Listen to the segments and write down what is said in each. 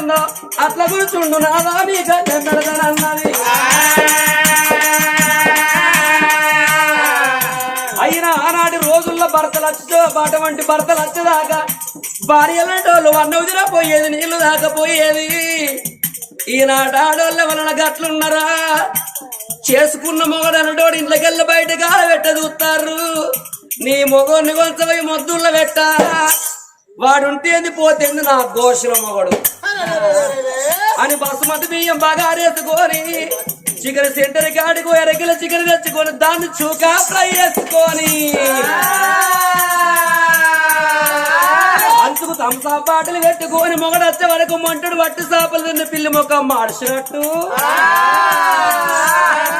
అన్న అట్లా కూర్చుండు నాదా నీకు పెడతానన్నది అయినా ఆనాటి రోజుల్లో భర్తలు వచ్చో బాట వంటి భర్తలు వచ్చేదాకా భార్యలంటే వాళ్ళు వన్నవుదిరా పోయేది నీళ్ళు దాకా పోయేది. ఆడోళ్ళ వలన గట్లున్నారా? చేసుకున్న మొగడనటోడు ఇంట్లోకెళ్ళి బయట గాలి చూస్తారు నీ మొగోని కొంచెం మొద్దుళ్ళ పెట్ట. వాడుంటేంది పోతేంది నా దోషుల మొగడు. అని బసుమతి బియ్యం బాగా ఆరేసుకొని చికెన్ సెంటర్ కాడికి ఎరగిల చికెన్ తెచ్చుకొని దాన్ని చూకా ఫ్రై చేసుకొని. అంచుకు తమసా పాటలు పెట్టుకొని మొగడొచ్చే వరకు మంటడు వట్టి చేపలు తిన్న పిల్లి మొక్క మార్చినట్టు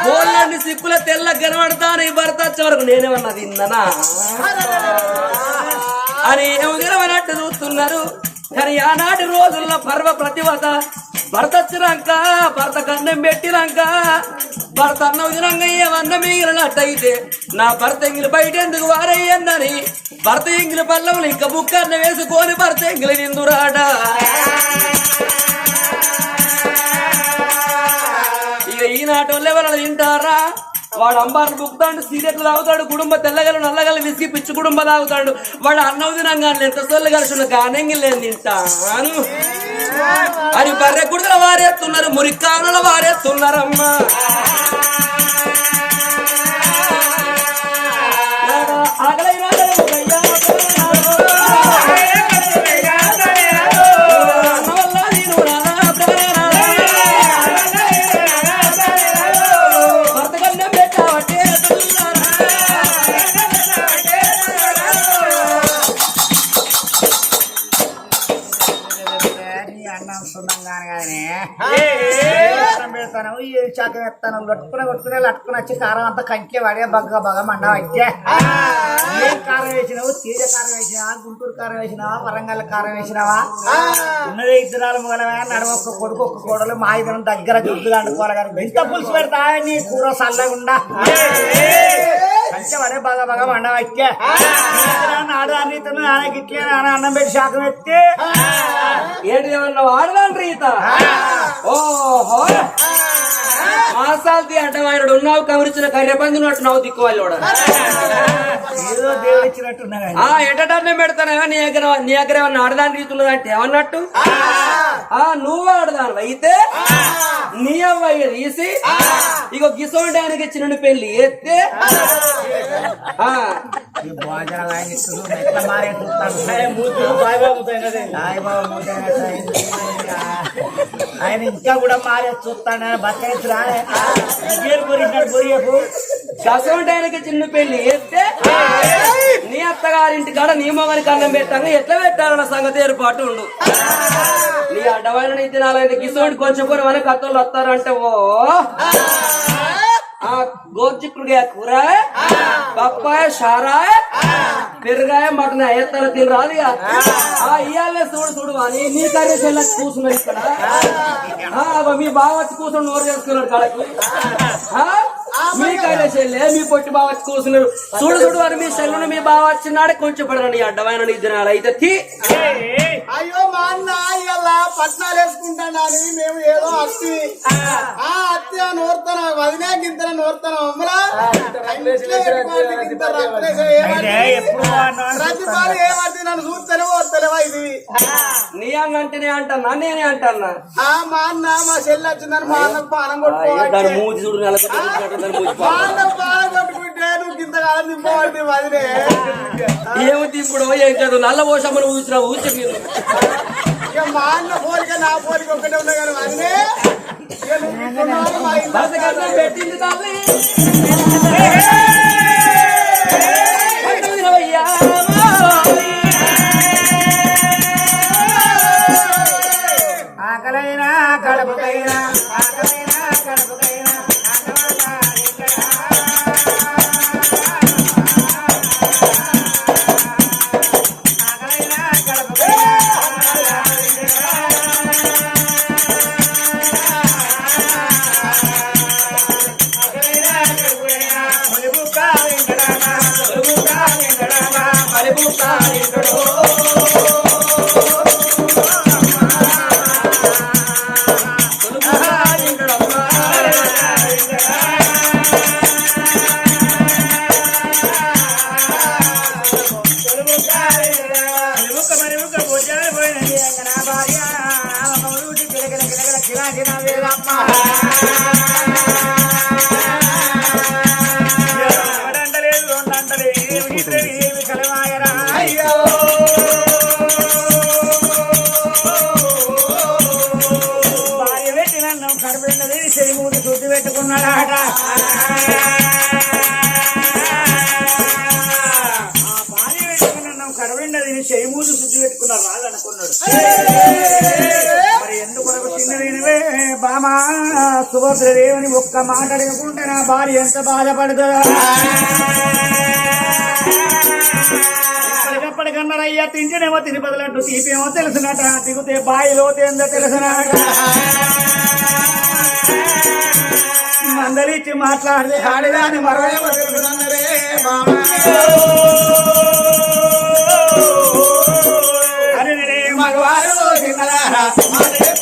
బోళ్ళని సిక్కుల తెల్ల కనబడతాను ఈ భర్త వచ్చే వరకు నేనేమన్నా తిన్ననా? అని ఏమగిరమన్నట్టు చూస్తున్నారు. కానీ ఆనాటి రోజుల్లో పర్వ ప్రతివత భర్త వచ్చినాక భర్త కన్నం పెట్టినాక భర్త అన్నం తినంగా ఏమన్న మిగిలినట్టయితే నా భర్త ఎంగిలి బయట ఎందుకు వారయ్యన్నని భర్త ఎంగిలి పల్లవులు ఇంకా బుక్కన్న వేసుకొని భర్త ఎంగిలి నిందురాట ఇక ఈనాటి వాళ్ళు ఎవరైనా తింటారా వాడు అంబారు బుక్తాడు సీరియట్లు తాగుతాడు కుటుంబ తెల్లగలు నల్లగలు విసిగి పిచ్చి కుటుంబ తాగుతాడు. వాడు అన్నం తినంగా ఎంత సొల్లు కలిసి ఉన్న గానంగి నేను తింటాను. అని బర్రె కుడుదల వారేస్తున్నారు మురికానుల వారేస్తున్నారమ్మా. ఆగలైనా ఈ శాఖం ఎత్తాను? లట్టుకునే కొట్టుకునే లట్టుకుని వచ్చి కారం అంతా కంకే పడే బగ్గ బగ్గ మండ వచ్చే ఏం కారం వేసినావు? తీర కారం వేసినావా? గుంటూరు కారం వేసినావా? వరంగల్ కారం వేసినావా? ఉన్నది ఇద్దరాలు మొగలవా ఒక్క కొడుకు ఒక్క కోడలు మా ఇద్దరం దగ్గర జుద్దులు అండుకోవాలి కానీ ఎంత పులుసు పెడతా నీ కూర చల్లగుండా కంచె పడే బాగా బాగా మండ వచ్చే ఆడదాన్ని? ఇతను నాన్న గిట్లే నాన్న అన్నం పెట్టి శాఖం ఎత్తి ఏంటి ఏమన్నా వాడదాం రీత ఓహో. అంటే ఆయన ఉన్నావు దిక్కువాలి కూడా ఏదో దేవుడు ఇచ్చినట్టున్నా కానీ. ఆ ఎటటన్నే పెడతానా నీ దగ్గర నీ దగ్గర ఏమన్నా ఆడదాని రీతులు అంటే ఏమన్నట్టు? ఆ. నువ్వు ఆడదాను అయితే నీ అవ్వయ్య తీసి ఇక గిసోడానికి చిన్న పెళ్ళి ఎత్తే ఆ. ఈ భోజనం ఆయన. ఆయన ఇంకా కూడా మారే చూస్తాడు? రాలే గేరు గురించినట్టు గురియపు గసోడానికి చిన్న పెళ్ళి ఎత్తే నీ అత్తగారింటి కాడ నీ మొగనికి అన్నం పెట్టంగా ఎట్లా పెట్టాలన్న సంగతి ఏర్పాటు ఉండు. నీ అడ్డమైన తినాలని గిసోండి కొంచెం కొన్ని మన కత్తలు వస్తారంటే ఓ. ఆ. గోచిక్కుడుగా కూర పప్పాయ షారాయ్ పెరుగాయ మటన్ ఎత్తర తిని రాదు. ఆ. ఇయ్యాలే చూడు చూడు అని నీ కర్రీ చెల్ల కూర్చున్నాడు ఇక్కడ. మీ బావ వచ్చి కూర్చొని నోరు చేసుకున్నాడు కడకి ఆ? మీ కర్రీ చెల్లె మీ పొట్టి బావ వచ్చి కూర్చున్నాడు చూడు చూడు అని మీ చెల్లెను మీ బావ వచ్చినాడే కొంచెం పడరా నీ అడ్డమైన నీ దినాలు అయితే తీ అయ్యో మా అన్న ఇలా పట్నాలు వేసుకుంటానని మేము ఏదో అత్తి ఆ అత్తి అని ఓర్తాను వదినా గింతన ఓర్తాను అమ్మలా అయితే ఎప్పుడు అన్నాడు ప్రతి బాలు ఏమర్థి నన్ను చూస్తేనే ఓర్తలేవా ఇది నీ అన్నంటేనే అంటన్నా నేనే అంటన్నా ఆ మా అన్న మా చెల్లి వచ్చిందని మా అన్నకు పానం కొట్టుకోవాలి మూతి చూడు నెలకొట్టు ఏమి తీసుకుడు ఏం కాదు నల్ల పోషమ్మను ఊసినా ఊసి మీరు. మా అన్న పోలిక నా పోలిక ఒక్కటే ఉన్నా కానీ అదినే పెట్టింది తల్లి. ఆకలైనా కడపకైనా ఆకలైనా. మరి పూసారి కడవండి అది నేను చేయమూసి శుద్ధి పెట్టుకున్న రాళ్ళు అనుకున్నాడు. మరి చిన్నదైనవే బామా సుభద్రదేవని ఒక్క మాట అడగకుండా నా భార్య ఎంత బాధపడుతుందా? ఎప్పటికన్నారయ్యా తింటేనేమో తిరుపతిలట్టు తీపేమో తెలుసునట దిగుతే బాయిలోతే ఎందో తెలుసునట. మందలిచ్చి మాట్లాడితే ఆడిదాని మరో Sahara.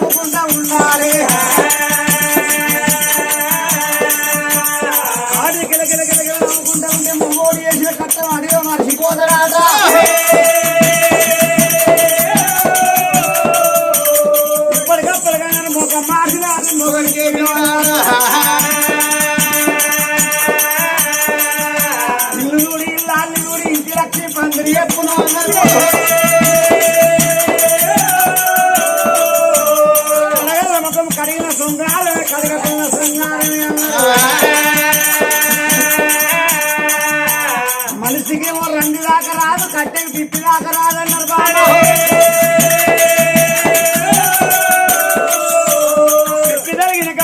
నవ్వుకుంటా ఉండాలి.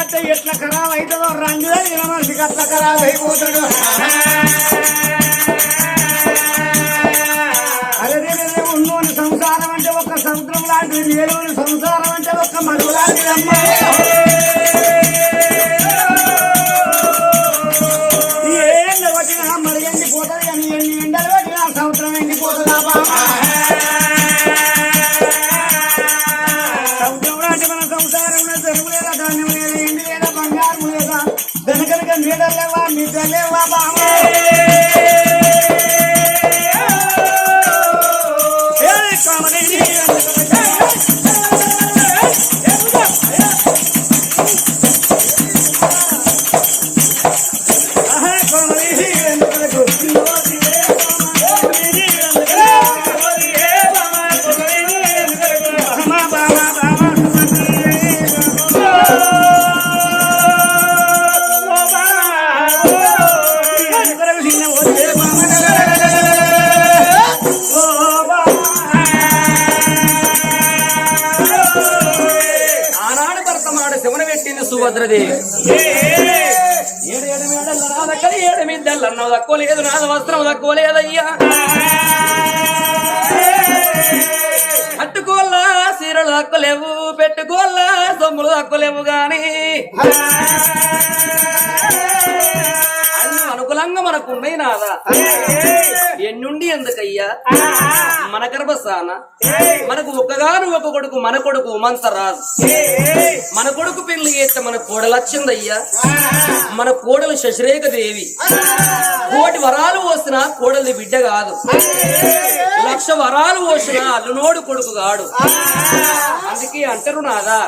కట్ట ఎట్లా ఖరాబ్ అవుతుందో రంగు మనిషికి అట్లా ఖరాబ్ అయిపోతాడు విపులంగా మనకు ఉన్నాయి నాదా ఎన్నుండి ఎందుకయ్యా మన గర్భసాన మనకు ఒక్కగాను ఒక కొడుకు మన కొడుకు ఉమంతరాజు. మన కొడుకు పెళ్ళి చేస్తే మన కోడలు వచ్చిందయ్యా మన కోడలు శశిరేఖ దేవి. కోటి వరాలు పోసినా కోడలి బిడ్డ కాదు. లక్ష వరాలు పోసినా అల్లునోడు కొడుకు కాడు. అందుకే అంటారు నాదా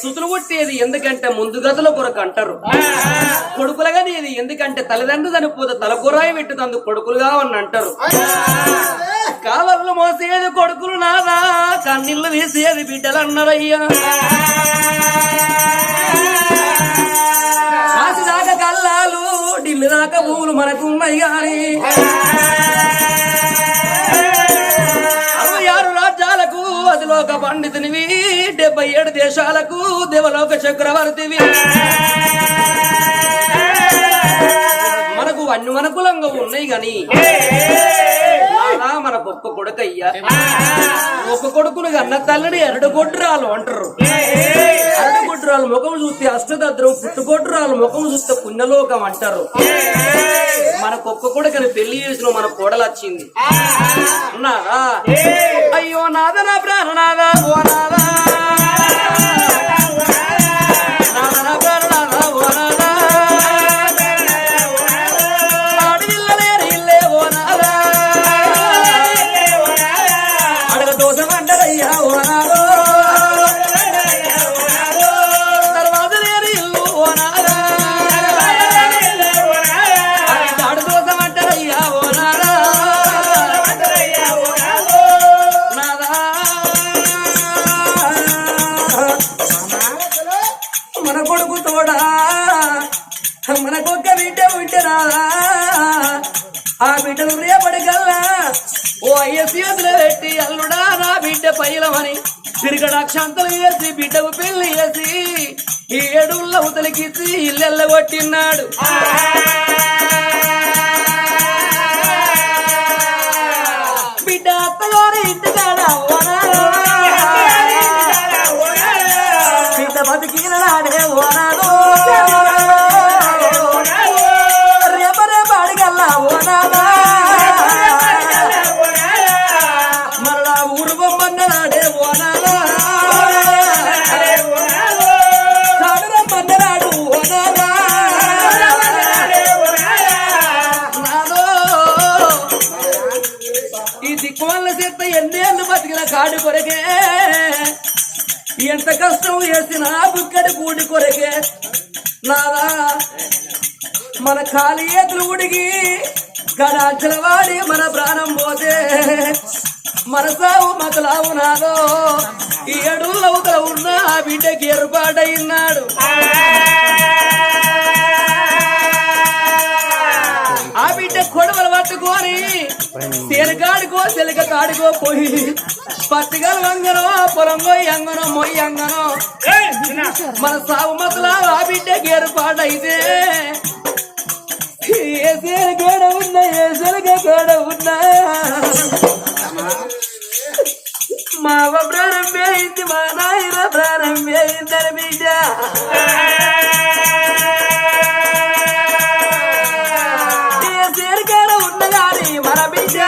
సుతులు కొట్టేది ఎందుకంటే ముందు గదుల కొరకు అంటారు. కొడుకులగా ఎందుకంటే తల్లి తల్లిదండ్రులు చనిపోతే తలకూరాయి పెట్టుదందు కొడుకులుగా అని అంటారు. కావళ్ళు మోసేది కొడుకులు నాదా కన్నీళ్ళు వేసేది బిడ్డలు అన్నారయ్యా కాసి దాకా కల్లాలు ఢిల్లీ దాకా భూములు మనకున్నాయి అరవై ఆరు రాజ్యాలకు అదిలోక పండితునివి డెబ్బై ఏడు దేశాలకు దేవలోక చక్రవర్తివి. అన్ని అనుకూలంగా ఉన్నాయి గాని. మన గొప్ప కొడుకయ్యా. ఒక కొడుకును అన్న తల్లిని ఎరడు కొట్టురాలు అంటారు. అరడు కొట్టురాలు ముఖం చూస్తే అష్టదద్రం పుట్టుకొట్టురాలు ముఖం చూస్తే పుణ్యలోకం అంటారు. మన ఒక్క కొడుకుని పెళ్ళి చేసిన మన కోడలు వచ్చింది. అయ్యో నాద నా ప్రాణనాదా ఓ నాదా. పైలమని తిరగడాక్షంతలు వేసి బిడ్డకు పెళ్ళి వేసి ఈ ఏడుళ్ళ ఉతలికిచ్చి ఇల్లెల్ల కొట్టినాడు బిడ్డ అత్తగారి ఇంటికాడ కొరకే. ఎంత కష్టం వేసిన బుక్కడి కూడి కొరకే. నాదా మన ఖాళీ ఎదురు ఉడిగి గడాక్షల వాడి మన ప్రాణం పోతే. మన సావు మతలావు నాదో. ఈ అడుగుల ఉన్న ఆ బిడ్డకి ఏర్పాటయినాడు ఆ బిడ్డ కొడవలు పట్టుకొని తేనెకాడుకో చెలిక కాడుకో పోయి పత్తిగల వంగనో పొలంగో ఎంగనో మొయ్యి అంగనో మన సాగు మతలా ఆ బిడ్డకి ఏర్పాటైతే ఏ గోడ ఉన్నా ఏ సెలక గోడ ఉన్నా. మా అవ్వ ప్రాణం వేయింది మా నాయన ప్రాణం వేయిందని బిడ్డ మన బిడ్డ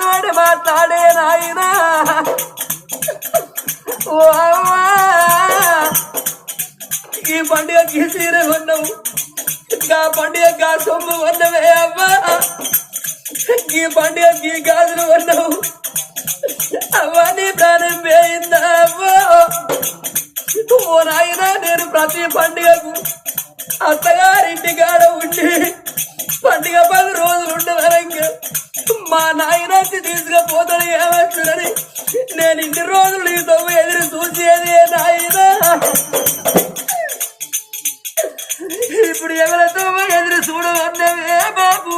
తోడు మాట్లాడే నాయన. ఓ అమ్మా ఈ పండుగ సీర ఉన్నావు గా పండుగ సొమ్ము ఉన్నవే అమ్మా ఈ పండుగకి గాజులు కొన్నావు అవన్నీ ప్రాణం పోయిందా ఓ నాయన నేను ప్రతి పండుగకు అత్తగారింటి కాడ ఉండి పండుగ పది రోజులు ఉండదు మా నాయన తీసుకుపోతాడు ఏమవుతుందని నేను ఇన్ని రోజులు నీతో ఎదురు చూసేది నాయన. ఇప్పుడు ఎవరితో ఎదురు చూడవన్నవే బాబు.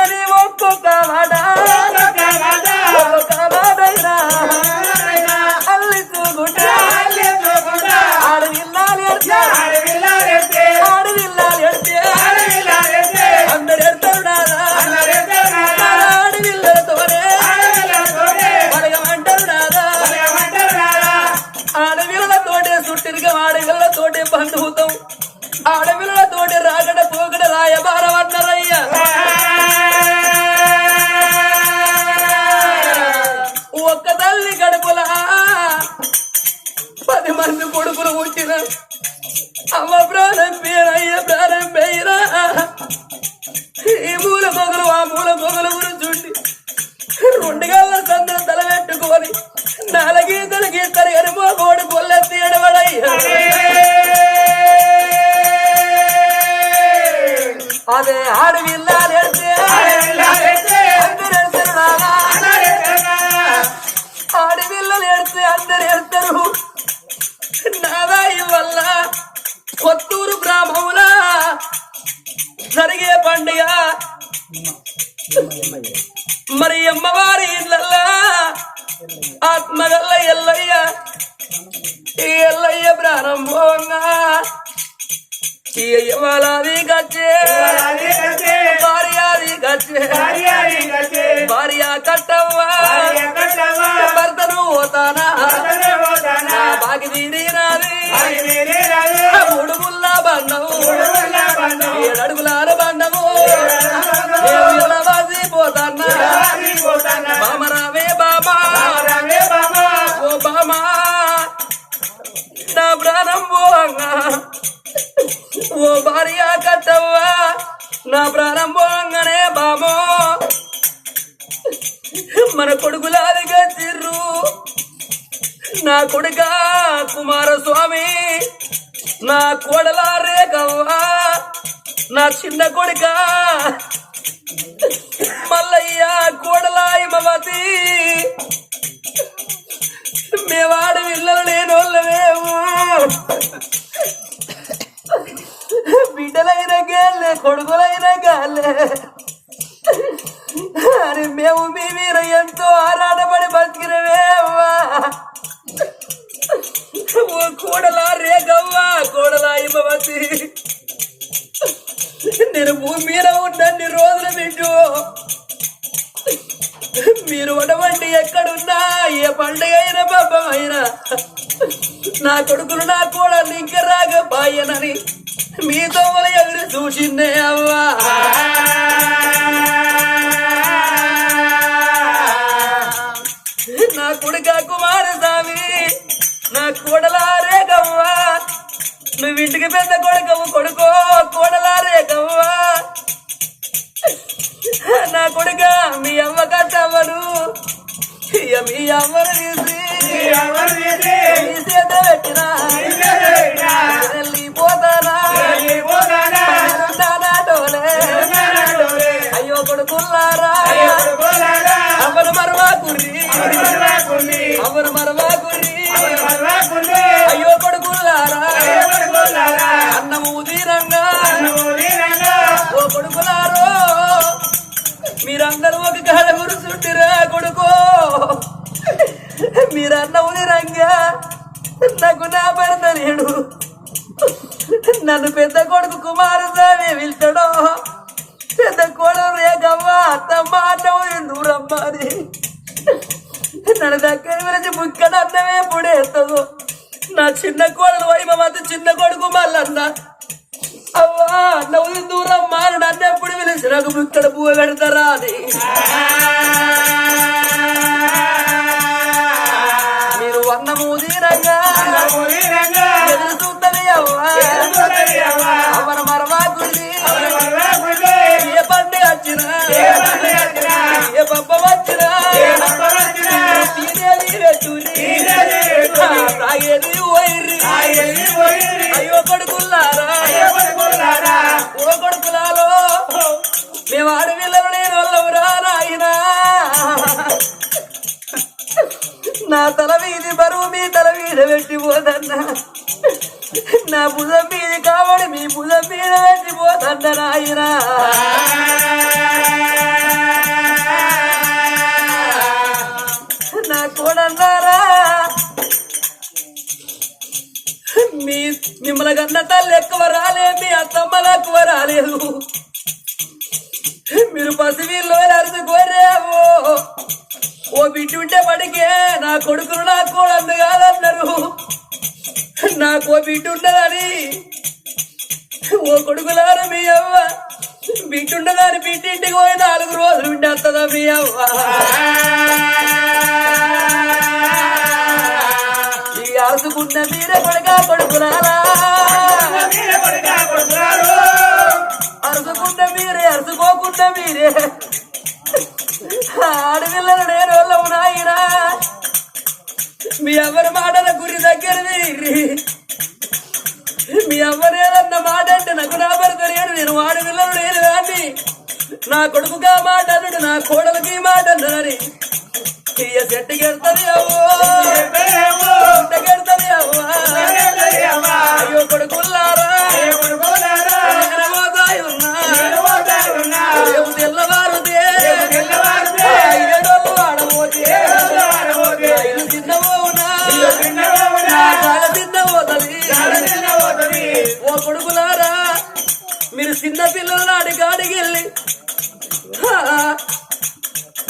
అని ఒక్కొక్క మాట అదే బాగి తీరినాది మూడు ముల్ల బండము. ఏడు అడుగులార బండము. వాసి పోతానా బామ. రావే బామా. ఓ బామా. నా ప్రాణం పోంగా ఓ భార్య కట్టవ్వా. నా ప్రాణం పోంగానే బామో. మన కొడుకులాదిగా చిర్రు నా కొడుగా కుమారస్వామి నా కోడల రేఖవ్వా నా చిన్న కొడుక మల్లయ్య కోడల హిమవతి మేవాడు పిల్లలు లేనోళ్ళమేమో. బిడ్డలైన గాలే కొడుకులైన గాలే అరే మేము మీ మీరు ఎంతో ఆరాటపడి బతికినవే చేసి నేను భూమి మీద ఉన్నన్ని రోజులు బిడ్డు మీరు అటువంటి ఎక్కడున్నా ఏ పండుగ అయినా పబ్బమైనా నా కొడుకులు నా కూడా ఇంకా రాగపాయనని మీతో ఎవరు చూసిందే అవ్వా. నా కొడుక కుమారస్వామి నా కోడలారే ఇంటికి పెద్ద కొడుకవు కొడుకో కోడలారే గవ్వా నా కొడుక మీ అమ్మ కట్టవ్వను ఇక మీ అమ్మను తీసి చేత పెట్టినా. డోలే? అయ్యో కొడుకుల్లారా? మరవా మరవా అయ్యో అన్నము ఉదీరంగా ఓ కొడుకులారో మీరందరూ ఒక కాడ గురుసుంటిరా కొడుకో మీరన్న ఉదీరంగా నాకు నా భర్త లేడు నన్ను పెద్ద కొడుకు కుమారస్వామి పిలిచాడు పెద్ద కోడలు రేగవ్వ అత్తమ్మ అన్నవు అది నన్ను దగ్గర గురించి ముక్కన అన్నమే నా చిన్న కోడలు వైభవతి చిన్న కొడుకు మళ్ళన్న అవ్వా నవ్వు దూరం మారు నన్ను ఎప్పుడు పిలిచినాకు ముక్కడ పువ్వు పెడతారా అని. మీరు వంద మూదీరంగా ఎదురు చూస్తుంది అవ్వా. ఏ అయ్యో కొడుకుల్లారా ఓ కొడుకులాలో మేము ఆడపిల్లలు నేను వాళ్ళవురా నాయనా. నా తల మీది బరువు మీ తల మీద పెట్టిపోదన్నా నా భుజం మీది కావడి మీ భుజం మీద పెట్టిపోదన్న నాయనా. నా కోడన్నారా మీ మిమ్మల్ని కన్నా తల్లి ఎక్కువ రాలే మీ అత్తమ్మలు ఎక్కువ రాలేదు. మీరు పసివీళ్ళు అరుచుకోరేమో ఓ బిడ్డ ఉంటే పడికే నా కొడుకులు నా కోడళ్ళు కాదన్నారు నాకు ఓ బిడ్డ ఉండదని. ఓ కొడుకులారు మీ అవ్వ. బిడ్డ ఉండదని బిడ్డింటికి పోయి నాలుగు రోజులు ఉండేస్తుందా మీ అవ్వ? ఈ అరుచుకున్న మీరే కొడుక కొడుకురాలా. అరుచుకుంటే మీరే అరుచుకోకుండా మీరే. ఆడపిల్లలు నేను వాళ్ళము నాయనా. మీ ఎవరి మాటల గురి దగ్గరది మీ అవ్వనేదన్న మాట అంటే నాకు నా భర్త లేడు నేను ఆడపిల్లలు నేను కానీ నా కొడుకుగా మాట అన్నాడు నా కోడలకి మాట అన్నారని అవ్వో చెట్టుకెళ్తుంది అవ్వా అయ్యో కొడుకుల్లారా. ఓ కొడుకులారా మీరు చిన్న పిల్లల నాటి కాడికి వెళ్ళి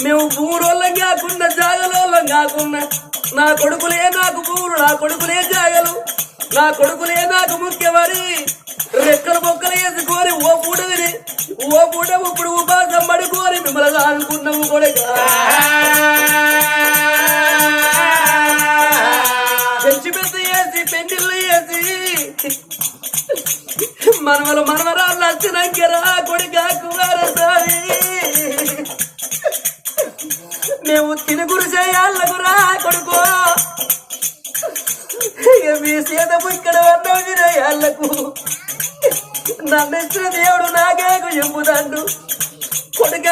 మేము ఊరోళ్ళం కాకుండా జాగలోళ్ళం కాకుండా. నా కొడుకులే నాకు ఊరు నా కొడుకులే జాగలు. నా కొడుకులే నాకు ముఖ్యమని రెక్కలు మొక్కలు వేసుకొని ఓ పూట విని ఓ పూట ఇప్పుడు ఉపాసం కోరి మిమ్మల్ని అనుకున్నాము కొడుక. పెంచి పెద్ద వేసి పెండిళ్ళు వేసి మనవలు మనవరాళ్ళు వచ్చినాకరా కొడుక కుమారసారి మేము తినుగురు చేయాలకురా కొడుకో. ఇక మీ సీతము ఇక్కడ వద్దాం వినయాళ్ళకు నన్ను ఇచ్చిన దేవుడు నాకేకు చెప్పుతాడు. కొడుక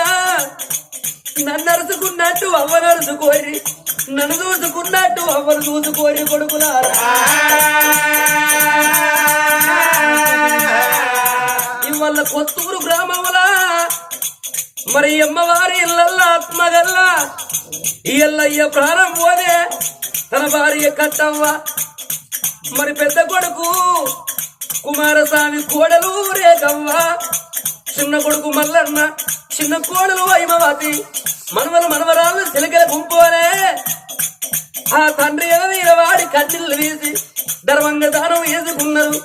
నన్ను అరుచుకున్నట్టు అవ్వను అరుచుకోరి నన్ను చూసుకున్నట్టు అవ్వను చూసుకోరి కొడుకులారా. ఇవాళ కొత్తూరు గ్రామంలో మరి అమ్మవారి ఇళ్ళల్లా ఆత్మగల్లా? ఈ ఎల్లయ్య ప్రాణం పోదే తన భార్య కట్టవ్వ. మరి పెద్ద కొడుకు కుమారస్వామి కోడలు రేగవ్వ. చిన్న కొడుకు మల్లన్న చిన్న కోడలు వైమవతి మనవలు మనవరాలు సిలికల గుంపునే ఆ తండ్రి వీరవాడి వాడి కన్నీళ్ళు వేసి ధర్మంగా దానం వేసుకున్నారు.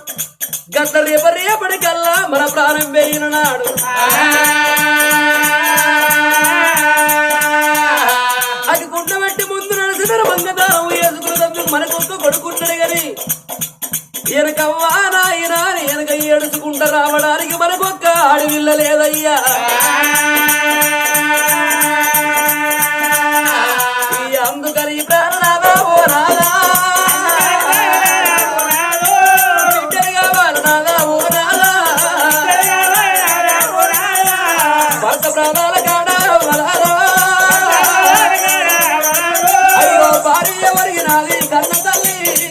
గత రేప రేపటికల్లా మన ప్రాణం పెరిగిన నాడు. వేసుకున్నందుకు మనకొక్క కొడుకున్నాడు గాని వెనకవ్వా నాయన వెనక ఏడుచుకుంటా రావడానికి మనకొక్క ఆడవిల్ల లేదయ్యా. అందుకని ఈ ఓ ప్రాణాల కాడ వలారా అయ్యో భార్య ఎవరికి నాది కన్న తల్లి